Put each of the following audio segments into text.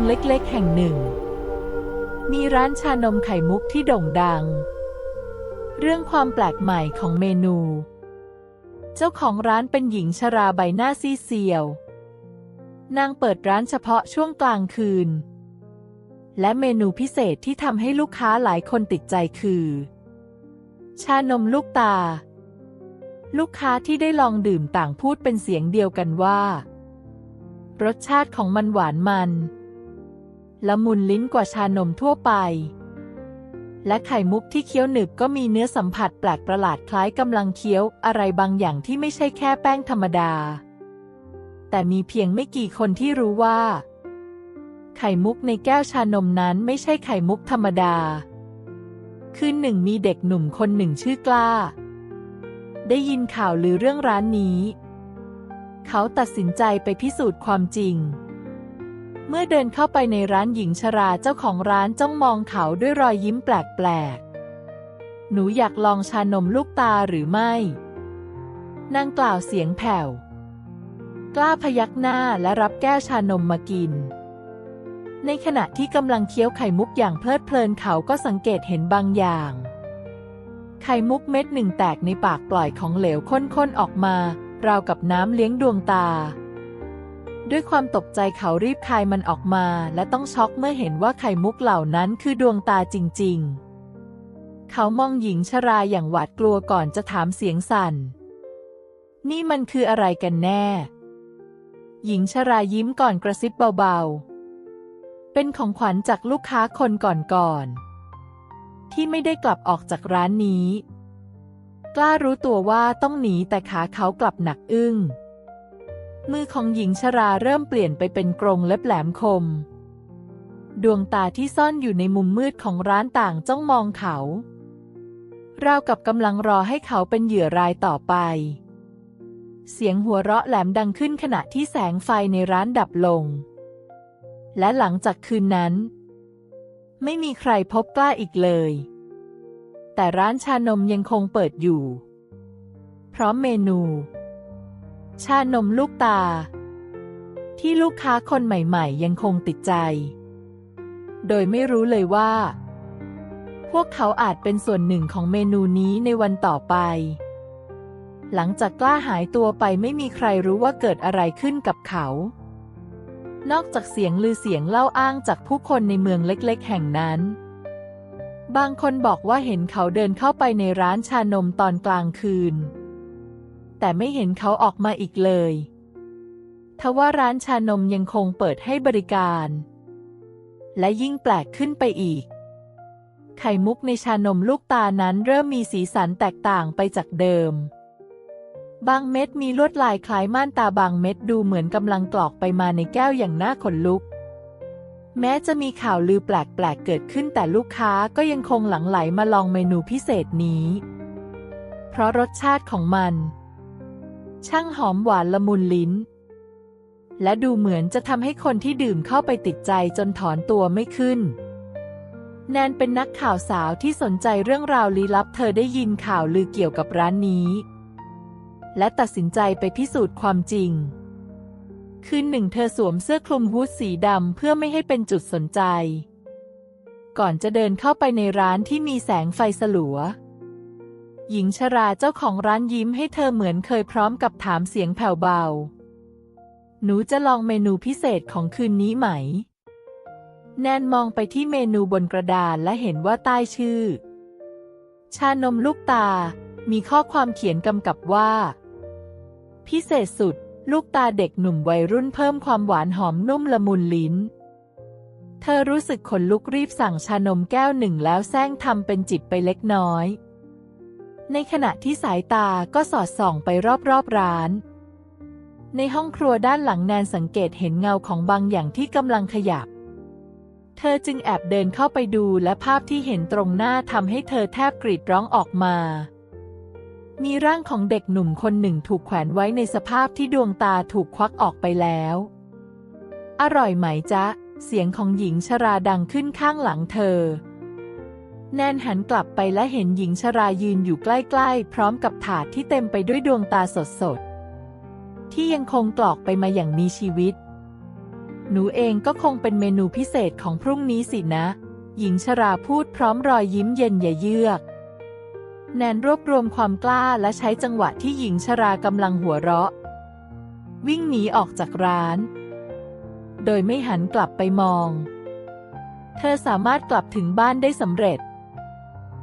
เมืองเล็กๆ แห่งหนึ่ง มีร้านชานมไข่มุกที่โด่งดัง เรื่องความแปลกใหม่ของเมนู เจ้าของร้านเป็นหญิงชราใบหน้าซีเซียว นางเปิดร้านเฉพาะช่วงกลางคืน และเมนูพิเศษที่ทำให้ลูกค้าหลายคนติดใจคือ ชานมลูกตา ลูกค้าที่ได้ลองดื่มต่างพูดเป็นเสียงเดียวกันว่ารสชาติของมันหวานมัน ละมุนลิ้นกว่าชานมทั่วไป และไข่มุกที่เคี้ยวหนึบก็มีเนื้อสัมผัสแปลกประหลาดคล้ายกำลังเคี้ยวอะไรบางอย่างที่ไม่ใช่แค่แป้งธรรมดา แต่มีเพียงไม่กี่คนที่รู้ว่า ไข่มุกในแก้วชานมนั้นไม่ใช่ไข่มุกธรรมดา คืนหนึ่งมีเด็กหนุ่มคนหนึ่งชื่อกล้า ได้ยินข่าวลือเรื่องร้านนี้ เขาตัดสินใจไปพิสูจน์ความจริง เมื่อเดินเข้าไปในร้านหญิงชราเจ้าของร้านจ้องมองเขาด้วยรอยยิ้มแปลกๆ หนูอยากลองชานมลูกตาหรือไม่ นางกล่าวเสียงแผ่ว กล้าพยักหน้าและรับแก้วชานมมากิน ในขณะที่กำลังเคี้ยวไข่มุกอย่างเพลิดเพลินเขาก็สังเกตเห็นบางอย่าง ไข่มุกเม็ดหนึ่งแตกในปากปล่อยของเหลวข้นๆออกมา ราวกับน้ำเลี้ยงดวงตา ด้วยความตกใจเขารีบคายมันออกมา และต้องช็อกเมื่อเห็นว่าไข่มุกเหล่านั้นคือดวงตาจริง ๆ เขามองหญิงชราอย่างหวาดกลัวก่อนจะถามเสียงสั่น นี่มันคืออะไรกันแน่ หญิงชรายิ้มก่อนกระซิบเบาๆ เป็นของขวัญจากลูกค้าคนก่อนๆ ที่ไม่ได้กลับออกจากร้านนี้ กล้ารู้ตัวว่าต้องหนีแต่ขาเขากลับหนักอึ้ง มือของหญิงชราเริ่มเปลี่ยนไปเป็นกรงเล็บแหลมคม ดวงตาที่ซ่อนอยู่ในมุมมืดของร้านต่างจ้องมองเขาราวกับกำลังรอให้เขาเป็นเหยื่อรายต่อไป เสียงหัวเราะแหลมดังขึ้นขณะที่แสงไฟในร้านดับลง และหลังจากคืนนั้น ไม่มีใครพบกล้าอีกเลย แต่ร้านชานมยังคงเปิดอยู่ พร้อมเมนู ชานมลูกตา ที่ลูกค้าคนใหม่ ๆ ยังคงติดใจ โดยไม่รู้เลยว่า พวกเขาอาจเป็นส่วนหนึ่งของเมนูนี้ในวันต่อไป หลังจากกล้าหายตัวไปไม่มีใครรู้ว่าเกิดอะไรขึ้นกับเขา นอกจากเสียงลือเสียงเล่าอ้างจากผู้คนในเมืองเล็ก ๆ แห่งนั้น บางคนบอกว่าเห็นเขาเดินเข้าไปในร้านชานมตอนกลางคืน แต่ไม่เห็นเขาออกมาอีกเลยทว่าร้านชานมยังคงเปิดให้บริการ และยิ่งแปลกขึ้นไปอีก ไข่มุกในชานมลูกตานั้นเริ่มมีสีสันแตกต่างไปจากเดิม บางเม็ดมีลวดลายคล้ายม่านตาบางเม็ดดูเหมือนกำลังกรอกไปมาในแก้วอย่างน่าขนลุก แม้จะมีข่าวลือแปลกๆเกิดขึ้นแต่ลูกค้าก็ยังคงหลั่งไหลมาลองเมนูพิเศษนี้ เพราะรสชาติของมัน ช่างหอมหวานละมุนลิ้น และดูเหมือนจะทำให้คนที่ดื่มเข้าไปติดใจจนถอนตัวไม่ขึ้น แนนเป็นนักข่าวสาวที่สนใจเรื่องราวลี้ลับเธอได้ยินข่าวลือเกี่ยวกับร้านนี้ และตัดสินใจไปพิสูจน์ความจริง คืนหนึ่งเธอสวมเสื้อคลุมฮู้ดสีดำเพื่อไม่ให้เป็นจุดสนใจ ก่อนจะเดินเข้าไปในร้านที่มีแสงไฟสลัว หญิงชราเจ้าของร้านยิ้มให้เธอเหมือนเคยพร้อมกับถามเสียงแผ่วเบา หนูจะลองเมนูพิเศษของคืนนี้ไหม แนนมองไปที่เมนูบนกระดานและเห็นว่าใต้ชื่อ ชานมลูกตา มีข้อความเขียนกำกับว่า พิเศษสุด ลูกตาเด็กหนุ่มวัยรุ่นเพิ่มความหวานหอมนุ่มละมุนลิ้นเธอรู้สึกขนลุกรีบสั่งชานมแก้วหนึ่งแล้วแซงทำเป็นจิบไปเล็กน้อย ในขณะที่สายตาก็สอดส่องไปรอบๆร้าน ในห้องครัวด้านหลังแนนสังเกตเห็นเงาของบางอย่างที่กำลังขยับ เธอจึงแอบเดินเข้าไปดูและภาพที่เห็นตรงหน้าทำให้เธอแทบกรีดร้องออกมา มีร่างของเด็กหนุ่มคนหนึ่งถูกแขวนไว้ในสภาพที่ดวงตาถูกควักออกไปแล้ว อร่อยไหมจ๊ะ เสียงของหญิงชราดังขึ้นข้างหลังเธอ แนนหันกลับไปและเห็นหญิงชรายืนอยู่ใกล้ๆ พร้อมกับถาดที่เต็มไปด้วยดวงตาสดๆ ที่ยังคงกรอกไปมาอย่างมีชีวิต หนูเองก็คงเป็นเมนูพิเศษของพรุ่งนี้สินะ หญิงชราพูดพร้อมรอยยิ้มเย็นอย่าเยือก แนนรวบรวมความกล้าและใช้จังหวะที่หญิงชรากำลังหัวเราะ วิ่งหนีออกจากร้าน โดยไม่หันกลับไปมอง เธอสามารถกลับถึงบ้านได้สำเร็จ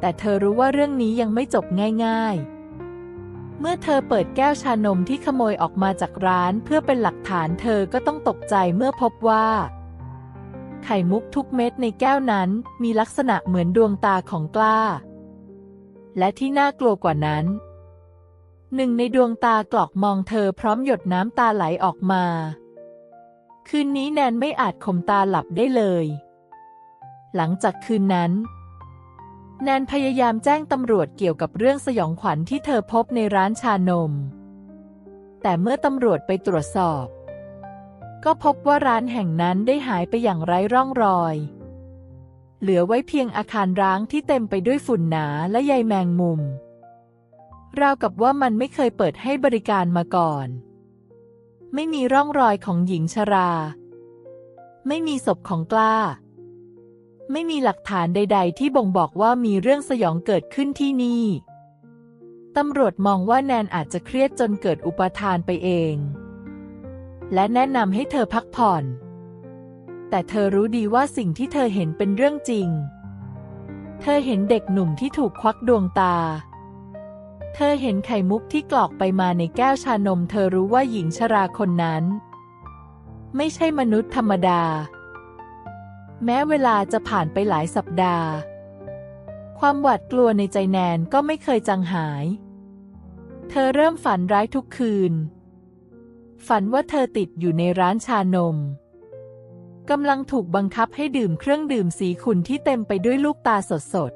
แต่เธอรู้ว่าเรื่องนี้ยังไม่จบง่ายๆเมื่อเธอเปิดแก้วชานมที่ขโมยออกมาจากร้านเพื่อเป็นหลักฐานเธอก็ต้องตกใจเมื่อพบว่า ไข่มุกทุกเม็ดในแก้วนั้นมีลักษณะเหมือนดวงตาของกล้า และที่น่ากลัวกว่านั้น หนึ่งในดวงตากลอกมองเธอพร้อมหยดน้ำตาไหลออกมา คืนนี้แนนไม่อาจข่มตาหลับได้เลย หลังจากคืนนั้น แนนพยายามแจ้งตำรวจเกี่ยวกับเรื่องสยองขวัญที่เธอพบในร้านชานม แต่เมื่อตำรวจไปตรวจสอบ ก็พบว่าร้านแห่งนั้นได้หายไปอย่างไร้ร่องรอย เหลือไว้เพียงอาคารร้างที่เต็มไปด้วยฝุ่นหนาและใยแมงมุม ราวกับว่ามันไม่เคยเปิดให้บริการมาก่อน ไม่มีร่องรอยของหญิงชรา ไม่มีศพของกล้า ไม่มีหลักฐานใด ๆ ที่บ่งบอกว่ามีเรื่องสยองเกิดขึ้นที่นี่ ตำรวจมองว่าแนนอาจจะเครียดจนเกิดอุปทานไปเอง และแนะนำให้เธอพักผ่อน แต่เธอรู้ดีว่าสิ่งที่เธอเห็นเป็นเรื่องจริง เธอเห็นเด็กหนุ่มที่ถูกควักดวงตา เธอเห็นไข่มุกที่กรอกไปมาในแก้วชานม เธอรู้ว่าหญิงชราคนนั้น ไม่ใช่มนุษย์ธรรมดา แม้เวลาจะผ่านไปหลายสัปดาห์ ความหวาดกลัวในใจแนนก็ไม่เคยจางหาย เธอเริ่มฝันร้ายทุกคืน ฝันว่าเธอติดอยู่ในร้านชานมกำลังถูกบังคับให้ดื่มเครื่องดื่มสีขุ่นที่เต็มไปด้วยลูกตาสด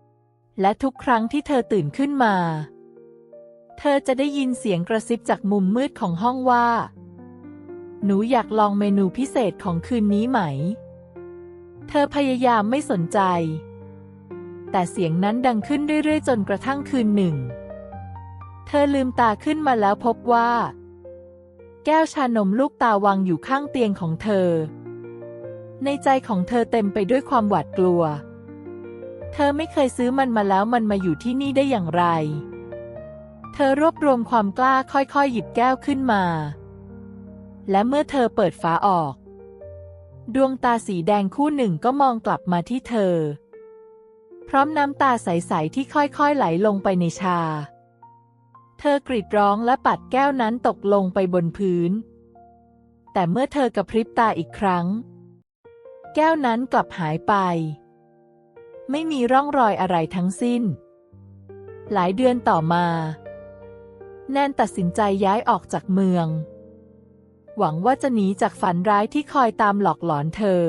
ๆและทุกครั้งที่เธอตื่นขึ้นมา เธอจะได้ยินเสียงกระซิบจากมุมมืดของห้องว่า หนูอยากลองเมนูพิเศษของคืนนี้ไหม เธอพยายามไม่สนใจ แต่เสียงนั้นดังขึ้นเรื่อยๆ จนกระทั่งคืนหนึ่ง เธอลืมตาขึ้นมาแล้วพบว่า แก้วชานมลูกตาวางอยู่ข้างเตียงของเธอ ในใจของเธอเต็มไปด้วยความหวาดกลัว เธอไม่เคยซื้อมันมาแล้วมันมาอยู่ที่นี่ได้อย่างไร เธอรวบรวมความกล้าค่อยๆ หยิบแก้วขึ้นมา และเมื่อเธอเปิดฝาออก ดวงตาสีแดงคู่หนึ่งก็มองกลับมาที่เธอ พร้อมน้ำตาใส ๆ ที่ค่อย ๆ ไหลลงไปในชา เธอกรีดร้องและปัดแก้วนั้นตกลงไปบนพื้น แต่เมื่อเธอกระพริบตาอีกครั้ง แก้วนั้นกลับหายไป ไม่มีร่องรอยอะไรทั้งสิ้น หลายเดือนต่อมา แนนตัดสินใจย้ายออกจากเมือง หวังว่าจะหนีจากฝันร้ายที่คอยตามหลอกหลอนเธอ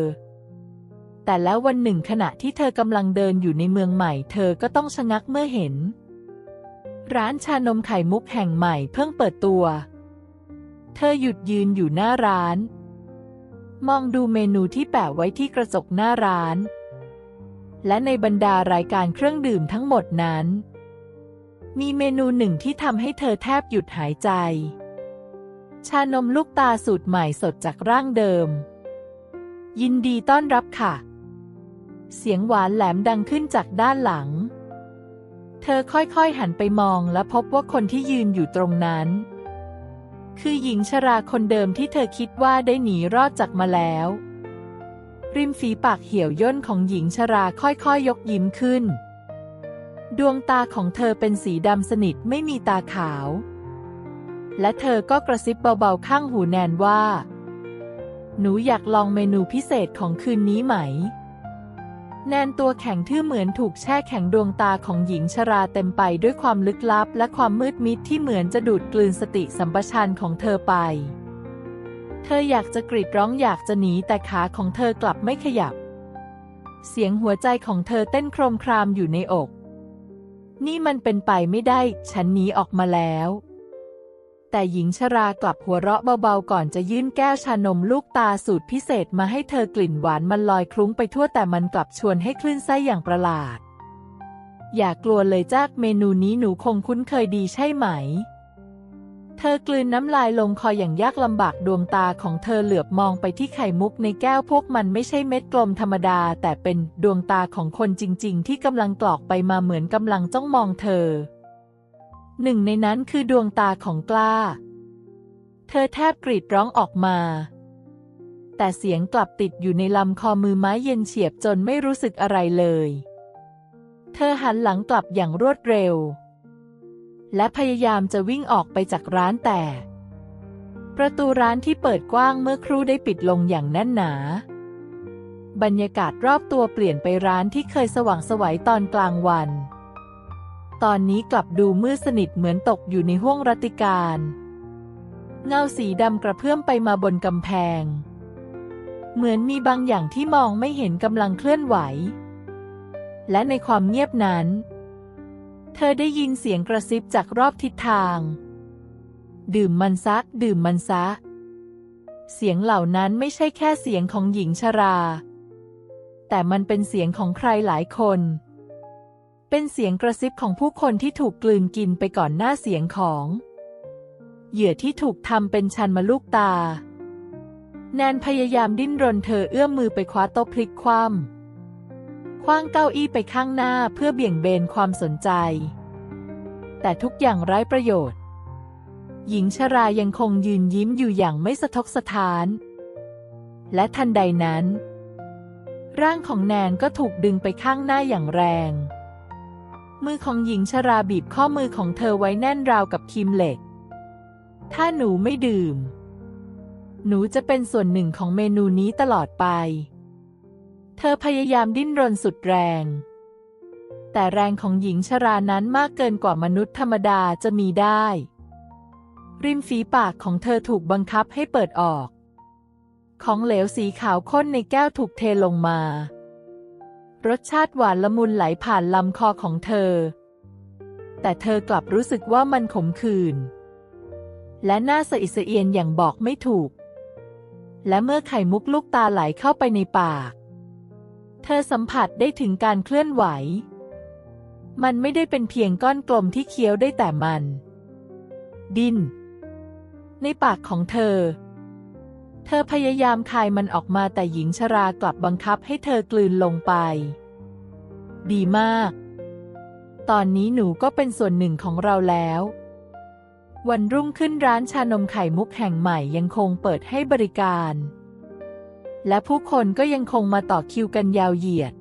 แต่แล้ววันหนึ่งขณะที่เธอกำลังเดินอยู่ในเมืองใหม่ เธอก็ต้องชะงักเมื่อเห็น ร้านชานมไข่มุกแห่งใหม่เพิ่งเปิดตัว เธอหยุดยืนอยู่หน้าร้าน มองดูเมนูที่แปะไว้ที่กระจกหน้าร้าน และในบรรดารายการเครื่องดื่มทั้งหมดนั้น มีเมนูหนึ่งที่ทำให้เธอแทบหยุดหายใจ ชานมลูกตาสูตรใหม่สดจากร่างเดิม ยินดีต้อนรับค่ะ เสียงหวานแหลมดังขึ้นจากด้านหลัง เธอค่อยๆหันไปมองและพบว่าคนที่ยืนอยู่ตรงนั้น คือหญิงชราคนเดิมที่เธอคิดว่าได้หนีรอดจากมาแล้ว ริมฝีปากเหี่ยวย่นของหญิงชราค่อยๆยยกยิ้มขึ้น ดวงตาของเธอเป็นสีดำสนิทไม่มีตาขาว และเธอก็กระซิบเบาๆข้างหูแนนว่า หนูอยากลองเมนูพิเศษของคืนนี้ไหม แนนตัวแข็งทื่อเหมือนถูกแช่แข็งดวงตาของหญิงชราเต็มไปด้วยความลึกลับ และความมืดมิดที่เหมือนจะดูดกลืนสติสัมปชัญญะของเธอไป เธออยากจะกรีดร้องอยากจะหนีแต่ขาของเธอกลับไม่ขยับ เสียงหัวใจของเธอเต้นโครมครามอยู่ในอก นี่มันเป็นไปไม่ได้ ฉันหนีออกมาแล้ว แต่หญิงชรากลับหัวเราะเบาๆก่อนจะยื่นแก้วชานมลูกตาสูตรพิเศษมาให้เธอกลิ่นหวานมันลอยคลุ้งไปทั่วแต่มันกลับชวนให้คลื่นไส้อย่างประหลาด อย่ากลัวเลยจากเมนูนี้หนูคงคุ้นเคยดีใช่ไหม เธอกลืนน้ำลายลงคออย่างยากลำบากดวงตาของเธอเหลือบมองไปที่ไข่มุกในแก้วพวกมันไม่ใช่เม็ดกลมธรรมดา แต่เป็นดวงตาของคนจริง ๆ ที่กำลังกรอกไปมาเหมือนกำลังจ้องมองเธอ หนึ่งในนั้นคือดวงตาของกล้า เธอแทบกรีดร้องออกมา แต่เสียงกลับติดอยู่ในลำคอมือไม้เย็นเฉียบจนไม่รู้สึกอะไรเลย เธอหันหลังกลับอย่างรวดเร็ว และพยายามจะวิ่งออกไปจากร้านแต่ ประตูร้านที่เปิดกว้างเมื่อครู่ได้ปิดลงอย่างแน่นหนา บรรยากาศรอบตัวเปลี่ยนไปร้านที่เคยสว่างสวัยตอนกลางวัน ตอนนี้กลับดูมืดสนิทเหมือนตกอยู่ในห้วงรัติการ เงาสีดำกระเพื่อมไปมาบนกำแพง เหมือนมีบางอย่างที่มองไม่เห็นกำลังเคลื่อนไหว และในความเงียบนั้น เธอได้ยินเสียงกระซิบจากรอบทิศทาง ดื่มมันซักดื่มมันซะ เสียงเหล่านั้นไม่ใช่แค่เสียงของหญิงชรา แต่มันเป็นเสียงของใครหลายคน เป็นเสียงกระซิบของผู้คนที่ถูกกลืนกินไปก่อนหน้าเสียงของ เหยื่อที่ถูกทำเป็นชันมาลูกตา แนนพยายามดิ้นรนเธอเอื้อมมือไปคว้าโต๊ะพลิกคว่ำคว้างเก้าอี้ไปข้างหน้าเพื่อเบี่ยงเบนความสนใจ แต่ทุกอย่างไร้ประโยชน์ หญิงชรายังคงยืนยิ้มอยู่อย่างไม่สะทกสะท้าน และทันใดนั้น ร่างของแนนก็ถูกดึงไปข้างหน้าอย่างแรง มือของหญิงชราบีบข้อมือของเธอไว้แน่นราวกับคีมเหล็ก ถ้าหนูไม่ดื่ม หนูจะเป็นส่วนหนึ่งของเมนูนี้ตลอดไป เธอพยายามดิ้นรนสุดแรง แต่แรงของหญิงชรานั้นมากเกินกว่ามนุษย์ธรรมดาจะมีได้ ริมฝีปากของเธอถูกบังคับให้เปิดออก ของเหลวสีขาวข้นในแก้วถูกเทลงมา รสชาติหวานละมุนไหลผ่านลำคอของเธอ แต่เธอกลับรู้สึกว่ามันขมขื่นและน่าสะอิดสะเอียนอย่างบอกไม่ถูก และเมื่อไข่มุกลูกตาไหลเข้าไปในปาก เธอสัมผัสได้ถึงการเคลื่อนไหว มันไม่ได้เป็นเพียงก้อนกลมที่เคี้ยวได้แต่มัน ดิน ในปากของเธอ เธอพยายามคายมันออกมาแต่หญิงชรากลับบังคับให้เธอกลืนลงไป ดีมาก ตอนนี้หนูก็เป็นส่วนหนึ่งของเราแล้ว วันรุ่งขึ้นร้านชานมไข่มุกแห่งใหม่ยังคงเปิดให้บริการ และผู้คนก็ยังคงมาต่อคิวกันยาวเหยียด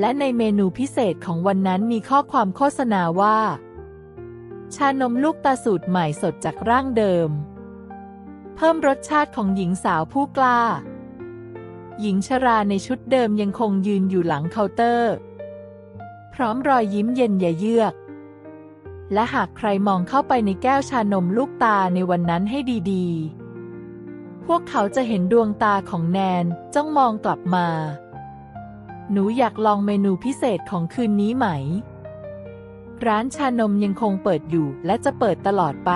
และในเมนูพิเศษของวันนั้นมีข้อความโฆษณาว่า ชานมลูกตาสูตรใหม่สดจากร่างเดิม เพิ่มรสชาติของหญิงสาวผู้กล้า หญิงชราในชุดเดิมยังคงยืนอยู่หลังเคาน์เตอร์ พร้อมรอยยิ้มเย็นอย่าเยือก และหากใครมองเข้าไปในแก้วชานมลูกตาในวันนั้นให้ดีๆ พวกเขาจะเห็นดวงตาของแนนจ้องมองกลับมา หนูอยากลองเมนูพิเศษของคืนนี้ไหม ร้านชานมยังคงเปิดอยู่และจะเปิดตลอดไป